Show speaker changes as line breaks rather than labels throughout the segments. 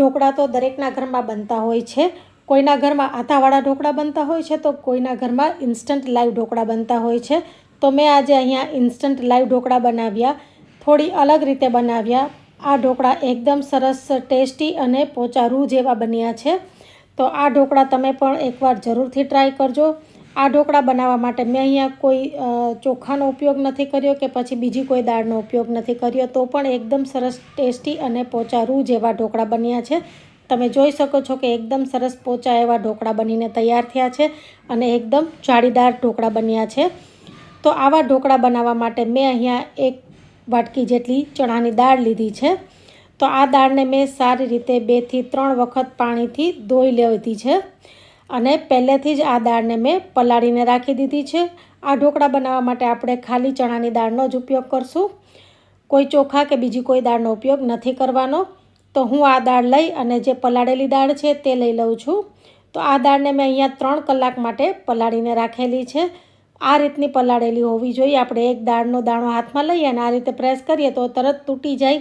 ઢોકળા તો દરેકના ઘરમાં બનતા હોય છે. કોઈના ઘરમાં આથાવાળા ઢોકળા બનતા હોય છે તો કોઈના ઘરમાં ઇન્સ્ટન્ટ લાઈવ ઢોકળા બનતા હોય છે. તો મેં આજે અહીંયા ઇન્સ્ટન્ટ લાઈવ ઢોકળા બનાવ્યા. થોડી અલગ રીતે બનાવ્યા. આ ઢોકળા એકદમ સરસ, ટેસ્ટી અને પોચારું જેવા બન્યા છે. તો આ ઢોકળા તમે પણ એકવાર જરૂરથી ટ્રાય કરજો. આ ઢોકળા બનાવવા માટે મેં અહીંયા કોઈ ચોખાનો ઉપયોગ નથી કર્યો કે પછી બીજી કોઈ દાળનો ઉપયોગ નથી કર્યો, તો પણ એકદમ સરસ ટેસ્ટી અને પોચા રૂ જેવા ઢોકળા બન્યા છે. તમે જોઈ શકો છો કે એકદમ સરસ પોચા એવા ઢોકળા બનીને તૈયાર થયા છે અને એકદમ જાળીદાર ઢોકળા બન્યા છે. તો આવા ઢોકળા બનાવવા માટે મેં અહીંયા એક વાટકી જેટલી ચણાની દાળ લીધી છે. તો આ દાળને મેં સારી રીતે બેથી ત્રણ વખત પાણીથી ધોઈ લીધી છે. અને પહેલેથી જ આ દાળને મેં પલાળીને રાખી દીધી છે. આ ઢોકળા બનાવવા માટે આપણે ખાલી ચણાની દાળનો જ ઉપયોગ કરશું. કોઈ ચોખા કે બીજી કોઈ દાળનો ઉપયોગ નથી કરવાનો. તો હું આ દાળ લઈ અને જે પલાળેલી દાળ છે તે લઈ લઉં છું. તો આ દાળને મેં અહીંયા ત્રણ કલાક માટે પલાળીને રાખેલી છે. આ રીતની પલાળેલી હોવી જોઈએ. આપણે એક દાળનો દાણો હાથમાં લઈએ અને આ રીતે પ્રેસ કરીએ તો તરત તૂટી જાય.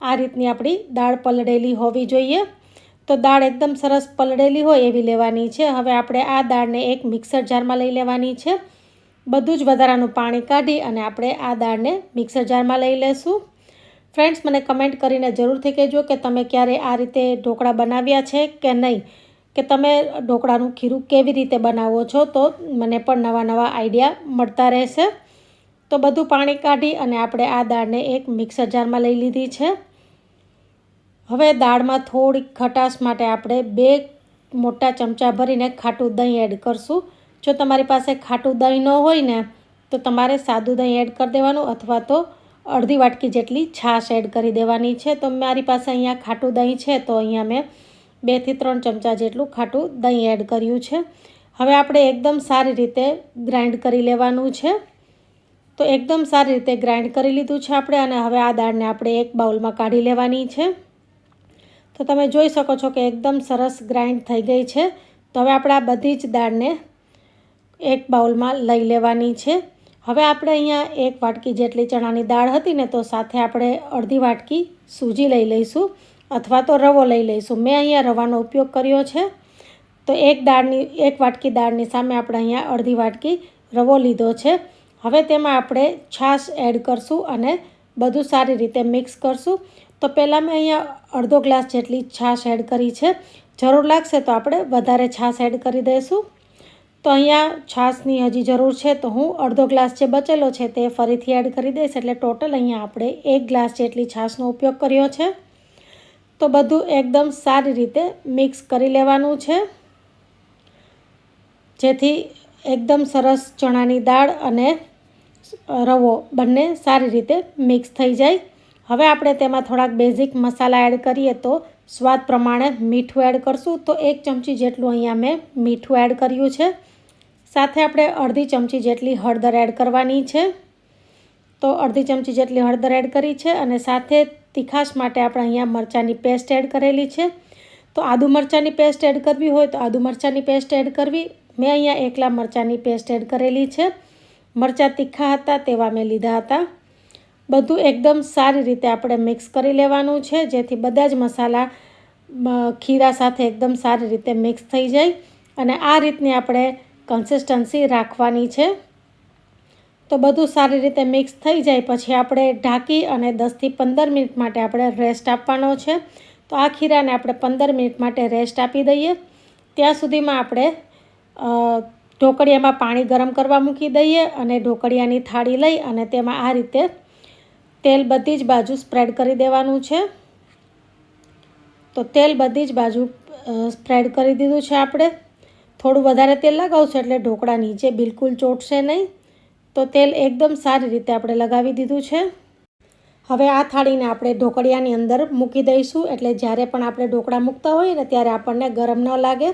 આ રીતની આપણી દાળ પલળેલી હોવી જોઈએ. તો દાળ એકદમ સરસ પલળેલી હોય એવી લેવાની છે. હવે આપણે આ દાળને એક મિક્સર જારમાં લઈ લેવાની છે. બધું જ વધારાનું પાણી કાઢી અને આપણે આ દાળને મિક્સર જારમાં લઈ લેશું. ફ્રેન્ડ્સ, મને કમેન્ટ કરીને જરૂરથી કહેજો કે તમે ક્યારે આ રીતે ઢોકળા બનાવ્યા છે કે નહીં? કે તમે ઢોકળાનું ખીરું કેવી રીતે બનાવો છો? તો મને પણ નવા નવા આઈડિયા મળતા રહેશે. તો બધું પાણી કાઢી અને આપણે આ દાળને એક મિક્સર જારમાં લઈ લીધી છે. હવે દાળમાં થોડીક ખટાશ માટે આપણે બે મોટા ચમચા ભરીને ખાટું દહીં એડ કરશું. જો તમારી પાસે ખાટું દહીં ન હોય ને, તો તમારે સાદું દહીં એડ કરી દેવાનું અથવા તો અડધી વાટકી જેટલી છાશ એડ કરી દેવાની છે. તો મારી પાસે અહીંયા ખાટું દહીં છે, તો અહીંયા મેં બેથી ત્રણ ચમચા જેટલું ખાટું દહીં એડ કર્યું છે. હવે આપણે એકદમ સારી રીતે ગ્રાઇન્ડ કરી લેવાનું છે. તો એકદમ સારી રીતે ગ્રાઇન્ડ કરી લીધું છે આપણે અને હવે આ દાળને આપણે એક બાઉલમાં કાઢી લેવાની છે. તો તમે જોઈ શકો છો કે એકદમ સરસ ગ્રાઇન્ડ થઈ ગઈ છે. તો હવે આપણે આ બધી જ દાળને એક બાઉલમાં લઈ લેવાની છે. હવે આપણે અહીંયા એક વાટકી જેટલી ચણાની દાળ હતી ને તો સાથે આપણે અડધી વાટકી સૂજી લઈ લઈશું અથવા તો રવો લઈ લઈશું. મેં અહીંયા રવાનો ઉપયોગ કર્યો છે. તો એક દાળની, એક વાટકી દાળની સામે આપણે અહીંયા અડધી વાટકી રવો લીધો છે. હવે તેમાં આપણે છાશ એડ કરશું અને બધું સારી રીતે મિક્સ કરશું. તો પહેલાં મેં અહીંયા અડધો ગ્લાસ જેટલી છાશ એડ કરી છે. જરૂર લાગશે તો આપણે વધારે છાશ એડ કરી દઈશું. તો અહીંયા છાશની હજી જરૂર છે, તો હું અડધો ગ્લાસ જે બચેલો છે તે ફરીથી એડ કરી દઈશ. એટલે ટોટલ અહીંયા આપણે એક ગ્લાસ જેટલી છાશનો ઉપયોગ કર્યો છે. તો બધું એકદમ સારી રીતે મિક્સ કરી લેવાનું છે. જેથી એકદમ સરસ ચણાની દાળ અને રવો બંને સારી રીતે મિક્સ થઈ જાય. હવે આપણે તેમાં થોડાક બેઝિક મસાલા એડ કરીએ તો સ્વાદ પ્રમાણે મીઠું એડ કરશું. તો એક ચમચી જેટલું અહીંયા મેં મીઠું એડ કર્યું છે. સાથે આપણે અડધી ચમચી જેટલી હળદર એડ કરવાની છે. તો અડધી ચમચી જેટલી હળદર એડ કરી છે અને સાથે તીખાશ માટે આપણે અહીંયા મરચાંની પેસ્ટ એડ કરેલી છે. તો આદુ મરચાંની પેસ્ટ એડ કરવી હોય તો આદુ મરચાંની પેસ્ટ એડ કરવી. મેં અહીંયા એકલા મરચાંની પેસ્ટ એડ કરેલી છે. મરચાં તીખા હતા, તેવા મેં લીધા હતા. બધું એકદમ સારી રીતે આપણે મિક્સ કરી લેવાનું છે, જેથી બધા જ મસાલા ખીરા સાથે એકદમ સારી રીતે મિક્સ થઈ જાય અને આ રીતની આપણે કન્સિસ્ટન્સી રાખવાની છે. તો બધું સારી રીતે મિક્સ થઈ જાય, પછી આપણે ઢાંકી અને દસથી પંદર મિનિટ માટે આપણે રેસ્ટ આપવાનો છે. તો આ ખીરાને આપણે પંદર મિનિટ માટે રેસ્ટ આપી દઈએ. ત્યાં સુધીમાં આપણે ઢોકળિયામાં પાણી ગરમ કરવા મૂકી દઈએ અને ઢોકળિયાની થાળી લઈ અને તેમાં આ રીતે તેલ બધી જ બાજુ સ્પ્રેડ કરી દેવાનું છે. તો તેલ બધી જ બાજુ સ્પ્રેડ કરી દીધું છે આપણે. થોડું વધારે તેલ લગાવશું એટલે ઢોકળા નીચે બિલકુલ ચોટશે નહીં. તો તેલ એકદમ સારી રીતે આપણે લગાવી દીધું છે. હવે આ થાળીને આપણે ઢોકળિયાની અંદર મૂકી દઈશું એટલે જ્યારે પણ આપણે ઢોકળા મૂકતા હોઈએ ને ત્યારે આપણને ગરમ ન લાગે.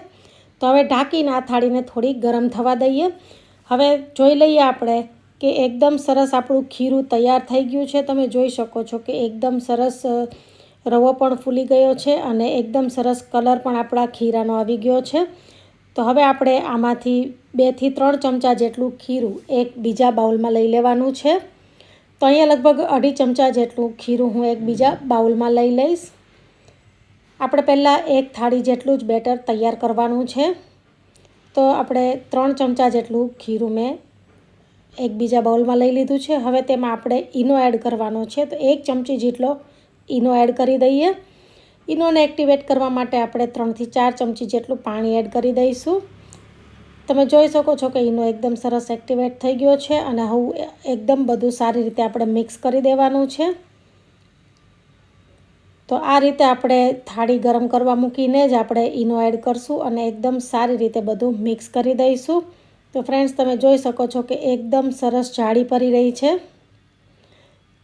તો હવે ઢાંકીને આ થાળીને થોડી ગરમ થવા દઈએ. હવે જોઈ લઈએ આપણે કે એકદમ સરસ આપણું ખીરું તૈયાર થઈ ગયું છે. તમે જોઈ શકો છો કે એકદમ સરસ રવો પણ ફૂલી ગયો છે અને એકદમ સરસ કલર પણ આપણા ખીરાનો આવી ગયો છે. તો હવે આપણે આમાંથી બેથી ત્રણ ચમચા જેટલું ખીરું એક બીજા બાઉલમાં લઈ લેવાનું છે. તો અહીંયા લગભગ અઢી ચમચા જેટલું ખીરું હું એક બીજા બાઉલમાં લઈ લઈશ. આપણે પહેલાં એક થાળી જેટલું જ બેટર તૈયાર કરવાનું છે. તો આપણે ત્રણ ચમચા જેટલું ખીરું મેં એક બીજા બાઉલમાં લઈ લીધું છે. હવે તેમાં આપણે ઈનો એડ કરવાનો છે. તો એક ચમચી જેટલો ઈનો એડ કરી દઈએ. ઈનોને એક્ટિવેટ કરવા માટે આપણે ત્રણથી ચાર ચમચી જેટલું પાણી એડ કરી દઈશું. તમે જોઈ શકો છો કે ઈનો એકદમ સરસ એક્ટિવેટ થઈ ગયો છે અને હું એકદમ બધું સારી રીતે આપણે મિક્સ કરી દેવાનું છે. તો આ રીતે આપણે થાળી ગરમ કરવા મૂકીને જ આપણે ઈનો એડ કરશું અને એકદમ સારી રીતે બધું મિક્સ કરી દઈશું. તો ફ્રેન્ડ્સ, તમે જોઈ શકો છો કે એકદમ સરસ જાળી પડી રહી છે.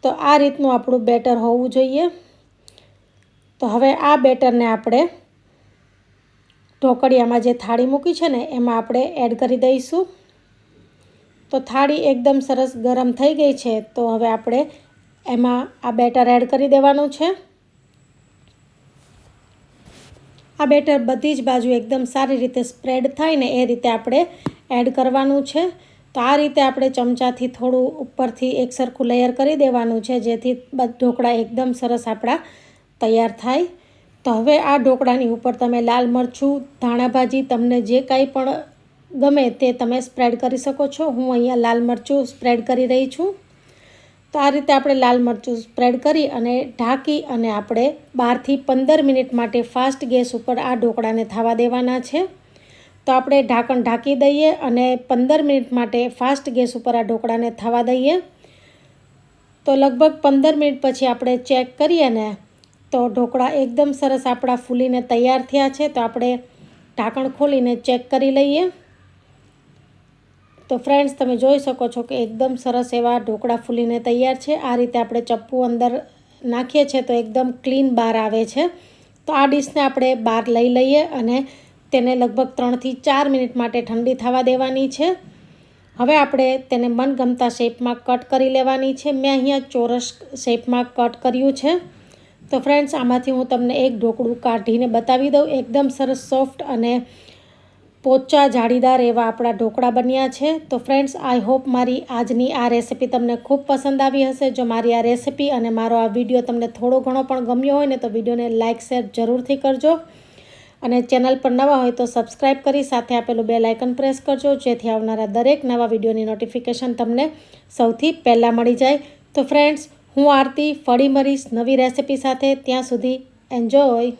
તો આ રીતનું આપણું બેટર હોવું જોઈએ. તો હવે આ બેટરને આપણે ઢોકળિયામાં જે થાળી મૂકી છે ને, એમાં આપણે એડ કરી દઈશું. તો થાળી એકદમ સરસ ગરમ થઈ ગઈ છે, તો હવે આપણે એમાં આ બેટર એડ કરી દેવાનું છે. આ બેટર બધી જ બાજુ એકદમ સારી રીતે સ્પ્રેડ થાય ને એ રીતે આપણે એડ કરવાનું છે. તો આ રીતે આપણે ચમચાથી થોડું ઉપરથી એક સરખું લેયર કરી દેવાનું છે, જેથી ઢોકળા એકદમ સરસ આપણા તૈયાર થાય. તો હવે આ ઢોકળાની ઉપર તમે લાલ મરચું, ધાણાભાજી, તમને જે કાંઈ પણ ગમે તે તમે સ્પ્રેડ કરી શકો છો. હું અહીંયા લાલ મરચું સ્પ્રેડ કરી રહી છું. તો આ રીતે આપણે લાલ મરચું સ્પ્રેડ કરી અને ઢાંકી અને આપણે બારથી પંદર મિનિટ માટે ફાસ્ટ ગેસ ઉપર આ ઢોકળાને થવા દેવાના છે. તો આપણે ઢાંકણ ઢાંકી દઈએ અને પંદર મિનિટ માટે ફાસ્ટ ગેસ ઉપર આ ઢોકળાને થવા દઈએ. તો લગભગ પંદર મિનિટ પછી આપણે ચેક કરીએ ને, તો ઢોકળા એકદમ સરસ આપણા ફૂલીને તૈયાર થયા છે. તો આપણે ઢાંકણ ખોલીને ચેક કરી લઈએ. તો ફ્રેન્ડ્સ તમે જોઈ શકો છો કે એકદમ સરસ એવા ઢોકળા ફૂલીને તૈયાર છે. આ રીતે આપણે ચપ્પુ અંદર નાખીએ છીએ તો એકદમ ક્લીન બહાર આવે છે. તો આ ડીશને આપણે બહાર લઈ લઈએ અને તેને લગભગ ત્રણથી ચાર મિનિટ માટે ઠંડી થવા દેવાની છે. હવે આપણે તેને મનગમતા શેપમાં કટ કરી લેવાની છે. મેં અહીંયા ચોરસ શેપમાં કટ કર્યું છે. તો ફ્રેન્ડ્સ આમાંથી હું તમને એક ઢોકળું કાઢીને બતાવી દઉં. એકદમ સરસ સોફ્ટ અને પોચા જાળીદાર એવા આપણા ઢોકળા બન્યા છે. તો ફ્રેન્ડ્સ આઈ હોપ મારી આજની આ રેસિપી તમને ખૂબ પસંદ આવી હશે. જો મારી આ રેસિપી અને મારો આ વીડિયો તમને થોડો ઘણો પણ ગમ્યો હોય ને, તો વિડીયોને લાઇક શેર જરૂરથી કરજો. અને ચેનલ પર નવા હોય તો સબસ્ક્રાઈબ કરી, સાથે આપેલું બે લાઇકન પ્રેસ કરજો, જેથી આવનારા દરેક નવા વિડીયોની નોટિફિકેશન તમને સૌથી પહેલાં મળી જાય. તો ફ્રેન્ડ્સ હું આરતી, ફળી મળીશ નવી રેસિપી સાથે ત્યાં સુધી એન્જોય